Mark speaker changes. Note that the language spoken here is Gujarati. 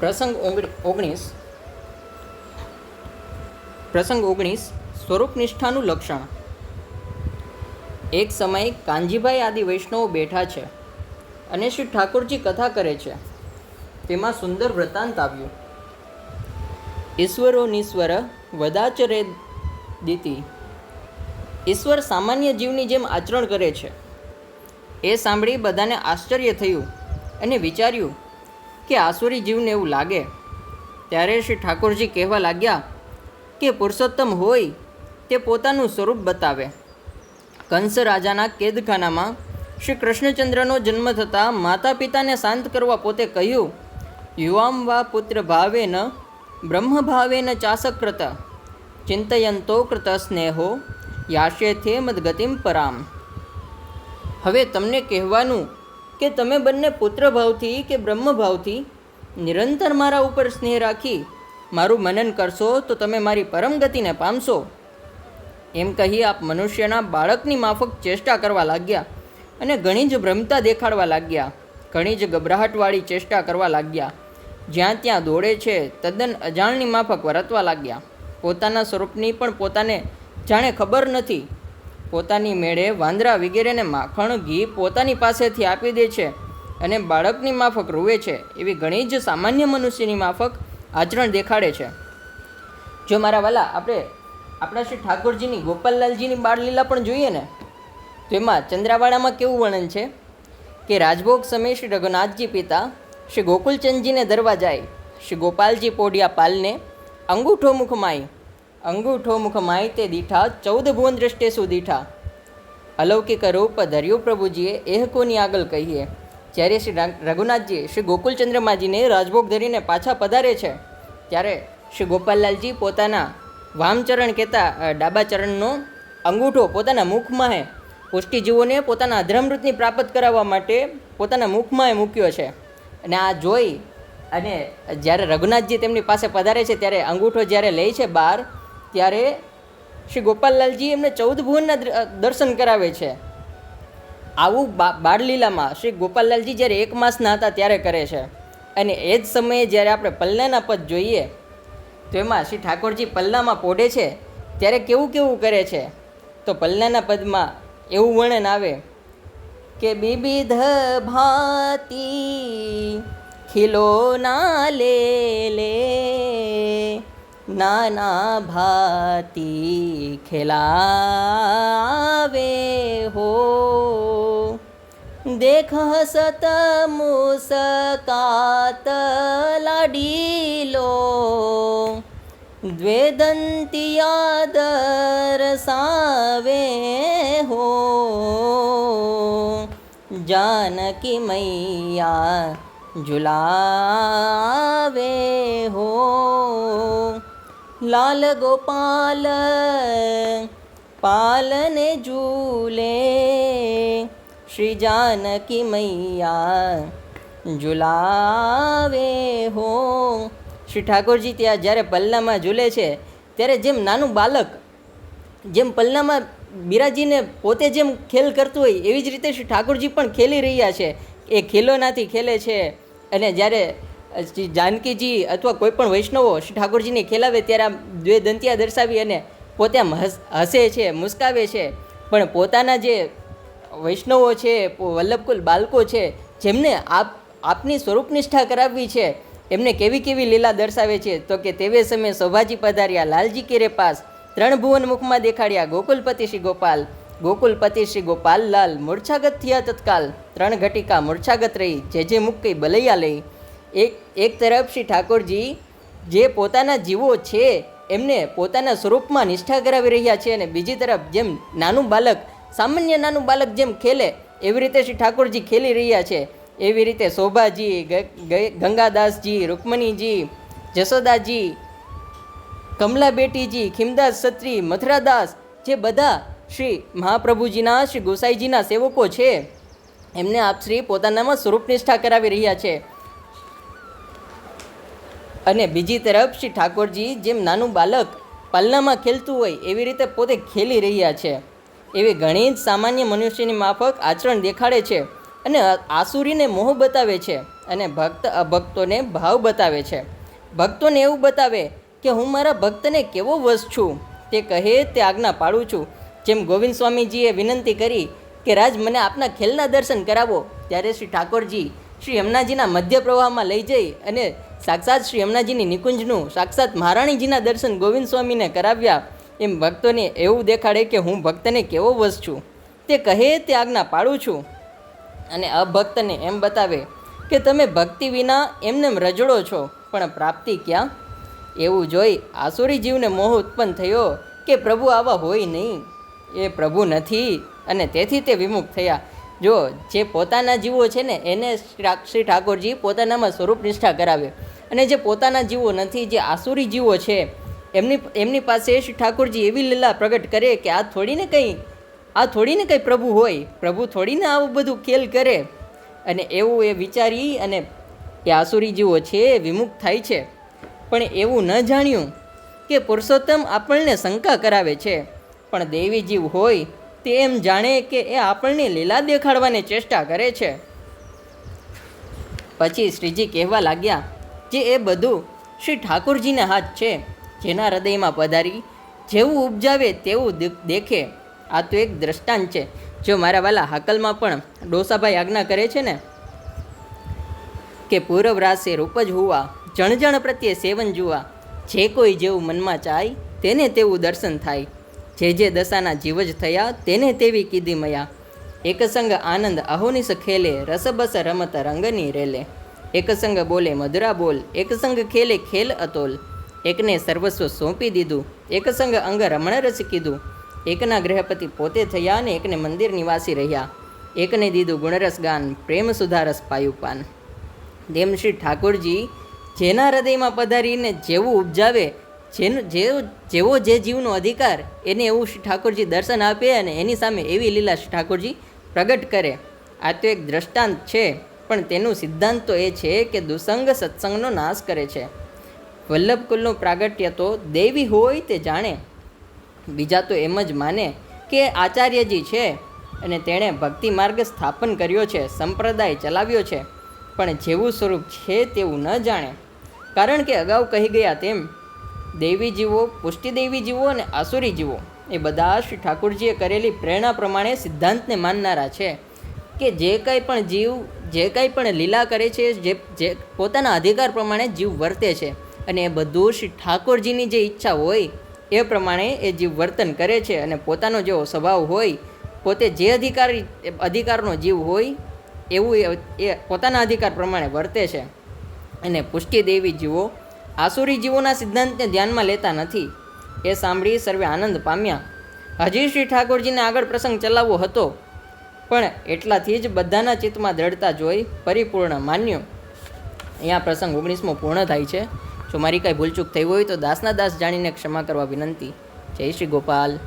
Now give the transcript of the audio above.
Speaker 1: પ્રસંગ ઓગણ- ઓગણીસ. પ્રસંગ ઓગણીસ સ્વરૂપ નિષ્ઠાનું લક્ષણ. એક સમયે કાનજીભાઈ આદિ વૈષ્ણવો બેઠા છે અને શ્રી ઠાકોરજી કથા કરે છે. તેમાં સુંદર વૃત્તાંત આવ્યું. ઈશ્વરો નીશ્વર વદાચરે દીતી. ઈશ્વર સામાન્ય જીવની જેમ આચરણ કરે છે. એ સાંભળી બધાને આશ્ચર્ય થયું અને વિચાર્યું કે આસુરી જીવને એવું લાગે? ત્યારે શ્રી ઠાકોરજી કહેવા લાગ્યા કે પુરુષોત્તમ હોય તે પોતાનું સ્વરૂપ બતાવે. કંસ રાજાના કેદખાનામાં શ્રી કૃષ્ણચંદ્રનો જન્મ થતાં માતા પિતાને શાંત કરવા પોતે કહ્યું, યુવામ વા પુત્ર ભાવેન, બ્રહ્મ ભાવેન ચાસકૃત ચિંતયંતો કૃત સ્નેહો, યાશે થે મદગતિમ પરામ. હવે તમને કહેવાનું કે તમે બંને પુત્ર ભાવથી કે બ્રહ્મ ભાવથી નિરંતર મારા ઉપર સ્નેહ રાખી મારું મનન કરશો તો તમે મારી પરમ ગતિને પામશો. એમ કહી આપ મનુષ્યના બાળકની માફક ચેષ્ટા કરવા લાગ્યા અને ઘણી જ ભ્રમતા દેખાડવા લાગ્યા, ઘણી જ ગભરાહટવાળી ચેષ્ટા કરવા લાગ્યા. જ્યાં ત્યાં દોડે છે તદ્દન અજાણની માફક વર્તવા લાગ્યા. પોતાના સ્વરૂપની પણ પોતાને જાણે ખબર નથી પોતાની મેળે વાંદરા વગેરેને માખણ, ઘી પોતાની પાસેથી આપી દે છે અને બાળકની માફક રૂવે છે. એવી ઘણી જ સામાન્ય મનુષ્યની માફક આચરણ દેખાડે છે. જો મારા વાલા, આપણે આપણા શ્રી ઠાકોરજીની ગોપાલલાલજીની બાળલીલા પણ જોઈએ ને, તો એમાં ચંદ્રાવાડામાં કેવું વર્ણન છે? કે રાજભોગ સમયે શ્રી રઘુનાથજી પિતા શ્રી ગોકુલચંદજીને ધરવા જાય. શ્રી ગોપાલજી પોડિયા પાલને અંગૂઠો મુખ માય અંગૂઠો મુખ માય તે દીઠા, ચૌદ ભુવન દ્રષ્ટે સુદીઠા. અલૌકિક રૂપ ધર્યું પ્રભુજીએ, એહ કોની આગળ કહીએ? જ્યારે શ્રી રઘુનાથજી શ્રી ગોકુલચંદ્રમાજીને રાજભોગ ધરીને પાછા પધારે છે, ત્યારે શ્રી ગોપાલલાલજી પોતાના વામચરણ કહેતા ડાબા ચરણનો અંગૂઠો પોતાના મુખમાં હે. પુષ્ટિજીવોને પોતાના અધ્રમૃતની પ્રાપ્ત કરાવવા માટે પોતાના મુખમાં એ મૂક્યો છે. અને આ જોઈ અને જ્યારે રઘુનાથજી તેમની પાસે પધારે છે, ત્યારે અંગૂઠો જ્યારે લે છે બહાર ત્યારે શ્રી ગોપાલલાલજી એમને ચૌદ ભુવનના દર્શન કરાવે છે. આવું બાળલીલામાં શ્રી ગોપાલલાલજી જ્યારે એક માસના હતા ત્યારે કરે છે. અને એ જ સમયે જ્યારે આપણે પલ્લાના પદ જોઈએ, તો એમાં શ્રી ઠાકોરજી પલ્લામાં પોઢે છે, ત્યારે કેવું કેવું કરે છે? તો પલ્લાના પદમાં એવું વર્ણન આવે કે વિવિધ ભાતી ખીલોના લે લે નાના ભાતી ખેલાવે હો દેખ સત મુસકાત લાડીલો દ્વેદંતિયા દરસાવે હો જાનકી મૈયા ઝુલાવે હો લાલ ગોપાલ, પાલને ઝૂલે. શ્રી જાનકી મૈયા ઝુલાવે હો. શ્રી ઠાકોરજી ત્યાં જ્યારે પલ્લામાં ઝૂલે છે, ત્યારે જેમ નાનું બાલક જેમ પલ્લામાં બિરાજીને પોતે જેમ ખેલ કરતું હોય, એવી જ રીતે શ્રી ઠાકોરજી પણ ખેલી રહ્યા છે. એ ખેલોનાથી ખેલે છે. અને જ્યારે જાનકીજી અથવા કોઈ પણ વૈષ્ણવો શ્રી ઠાકોરજીને ખેલાવે ત્યારે આમ દ્વે દંતિયા દર્શાવી અને પોતે હસે છે, મુસ્કાવે છે. પણ પોતાના જે વૈષ્ણવો છે વલ્લભકુલ બાળકો છે, જેમને આપ, આપની સ્વરૂપ નિષ્ઠા કરાવવી છે, એમને કેવી કેવી લીલા દર્શાવે છે, તો કે તેવે સમયે શોભાજી પધાર્યા, લાલજી કેરે પાસ, ત્રણ ભુવન મુખમાં દેખાડ્યા, ગોકુલપતિ શ્રી ગોપાલ, ગોકુલપતિ શ્રી ગોપાલ લાલ મૂર્છાગત થયા તત્કાલ, ત્રણ ઘટિકા મૂર્છાગત રહી, જે જે મુક્કી બલૈયા લઈ એક એક તરફ શ્રી ઠાકોરજી જે પોતાના જીવો છે, એમને પોતાના સ્વરૂપમાં નિષ્ઠા કરાવી રહ્યા છે અને બીજી તરફ જેમ નાનું બાલક સામાન્ય નાનું બાલક જેમ ખેલે, એવી રીતે શ્રી ઠાકોરજી ખેલી રહ્યા છે. એવી રીતે શોભાજી ગંગાદાસજી, રૂકમણીજી, જશોદાજી કમલા બેટીજી ખીમદાસ સત્રી મથુરાદાસ જે બધા શ્રી મહાપ્રભુજીના, શ્રી ગોસાઈજીના સેવકો છે, એમને આપ શ્રી પોતાનામાં સ્વરૂપ નિષ્ઠા કરાવી રહ્યા છે. અને બીજી તરફ શ્રી ઠાકોરજી જેમ નાનું બાલક પલ્લામાં ખેલતું હોય એવી રીતે પોતે ખેલી રહ્યા છે. એવી ઘણી જ સામાન્ય મનુષ્યની માફક આચરણ દેખાડે છે અને આસુરીને મોહ બતાવે છે અને ભક્ત અભક્તોને ભાવ બતાવે છે. ભક્તોને એવું બતાવે કે હું મારા ભક્તને કેવો વશ છું? તે કહે, તે આજ્ઞા પાડું છું. જેમ ગોવિંદ સ્વામીજીએ વિનંતી કરી કે, રાજ મને આપના ખેલના દર્શન કરાવો. ત્યારે શ્રી ઠાકોરજી શ્રી યમુનાજીના મધ્ય પ્રવાહમાં લઈ જઈ અને સાક્ષાત શ્રી યમુનાજીની નિકુંજનું સાક્ષાત મહારાણીજીના દર્શન ગોવિંદ સ્વામીને કરાવ્યા, એમ ભક્તોને એવું દેખાડે કે હું ભક્તને કેવો વશ છું. તે કહે, તે આજ્ઞા પાડું છું. અને અભક્તને એમ બતાવે કે, તમે ભક્તિ વિના એમને રજડો છો, પણ પ્રાપ્તિ ક્યાં? એવું જોઈ આસુરી જીવને મોહ ઉત્પન્ન થયો કે, પ્રભુ આવા હોય નહીં. એ પ્રભુ નથી. અને તેથી તે વિમુખ થયા. જો, જે પોતાના જીવો છે ને, એને શ્રી ઠાકોરજી પોતાનામાં સ્વરૂપ નિષ્ઠા કરાવે. અને જે પોતાના જીવો નથી, જે આસુરી જીવો છે, એમની એમની પાસે શ્રી ઠાકોરજી એવી લીલા પ્રગટ કરે કે આ થોડીને કંઈ, આ થોડીને કંઈ પ્રભુ હોય, પ્રભુ થોડીને આવું બધું ખેલ કરે. અને એવું એ વિચારી અને એ આસુરી જીવો છે એ વિમુખ થાય છે. પણ એવું ન જાણ્યું કે પુરુષોત્તમ આપણને શંકા કરાવે છે. પણ દેવી જીવ હોય તે એમ જાણે કે એ આપણને લીલા દેખાડવાની ચેષ્ટા કરે છે. પછી શ્રીજી કહેવા લાગ્યા જે એ બધું શ્રી ઠાકોરજીના હાથ છે. જેના હૃદયમાં પધારી જેવું ઉપજાવે તેવું દેખે. આ તો એક દ્રષ્ટાંત છે. જો મારા વાલા હાકલમાં પણ ડોસાભાઈ આજ્ઞા કરે છે ને? કે પૂરવ રાસે રૂપજ હુવા, જણ જણ પ્રત્યે સેવન જુવા. જે કોઈ જેવું મનમાં ચાય, તેને તેવું દર્શન થાય. જે જે દશાના જીવ જ થયા તેને તેવી કીધી મયા. એકસંગ આનંદ અહોનિશ ખેલે રસબસ રમત રંગની રેલે. એકસંગ બોલે મધુરા બોલ, એકસંગ ખેલે ખેલ અતોલ. એકને સર્વસ્વ સોંપી દીધું, એકસંગ અંગ રમણ રસ કીધું. એકના ગ્રહપતિ પોતે થયા અને એકને મંદિર નિવાસી રહ્યા. એકને દીધું ગુણરસ ગાન, પ્રેમ સુધારસ પાયું પાન તેમ ઠાકોરજી જેના હૃદયમાં પધારીને જેવું ઉપજાવે જેનું જેવો જેવો જે જીવનો અધિકાર એને એવું શ્રી ઠાકોરજી દર્શન આપે અને એની સામે એવી લીલા શ્રી ઠાકોરજી પ્રગટ કરે. આ તો એક દ્રષ્ટાંત છે, પણ તેનું સિદ્ધાંત તો એ છે કે દુસંગ સત્સંગનો નાશ કરે છે. વલ્લભકુલનું પ્રાગટ્ય તો દેવી હોય તે જાણે. બીજા તો એમ જ માને કે આચાર્યજી છે અને તેણે ભક્તિ માર્ગ સ્થાપન કર્યો છે, સંપ્રદાય ચલાવ્યો છે. પણ જેવું સ્વરૂપ છે તેવું ન જાણે. કારણ કે અગાઉ કહી ગયા તેમ દેવી જીવો પુષ્ટિદેવી જીવો અને આસુરી જીવો. એ બધા શ્રી ઠાકુરજીએ કરેલી પ્રેરણા પ્રમાણે સિદ્ધાંતને માનનારા છે કે જે કંઈ પણ જીવ, જે કંઈ પણ લીલા કરે છે, જે જે પોતાના અધિકાર પ્રમાણે જીવ વર્તે છે અને એ બધું શ્રી ઠાકોરજીની જે ઈચ્છા હોય એ પ્રમાણે એ જીવ વર્તન કરે છે અને પોતાનો જેવો સ્વભાવ હોય, પોતે જે અધિકારી, અધિકારનો જીવ હોય એવું એ પોતાના અધિકાર પ્રમાણે વર્તે છે. અને પુષ્ટિ દેવી જીવો આસુરી જીવોના સિદ્ધાંતને ધ્યાનમાં લેતા નથી. એ સાંભળી સર્વે આનંદ પામ્યા. હજી શ્રી ઠાકોરજીને આગળ પ્રસંગ ચલાવવો હતો, પણ એટલાથી જ બધાના ચિત્તમાં દ્રઢતા જોઈ પરિપૂર્ણ માન્યો. અહીંયા પ્રસંગ ઓગણીસમો પૂર્ણ થાય છે. જો મારી કાંઈ ભૂલચૂક થઈ હોય તો દાસના દાસ જાણીને ક્ષમા કરવા વિનંતી. જય શ્રી ગોપાલ.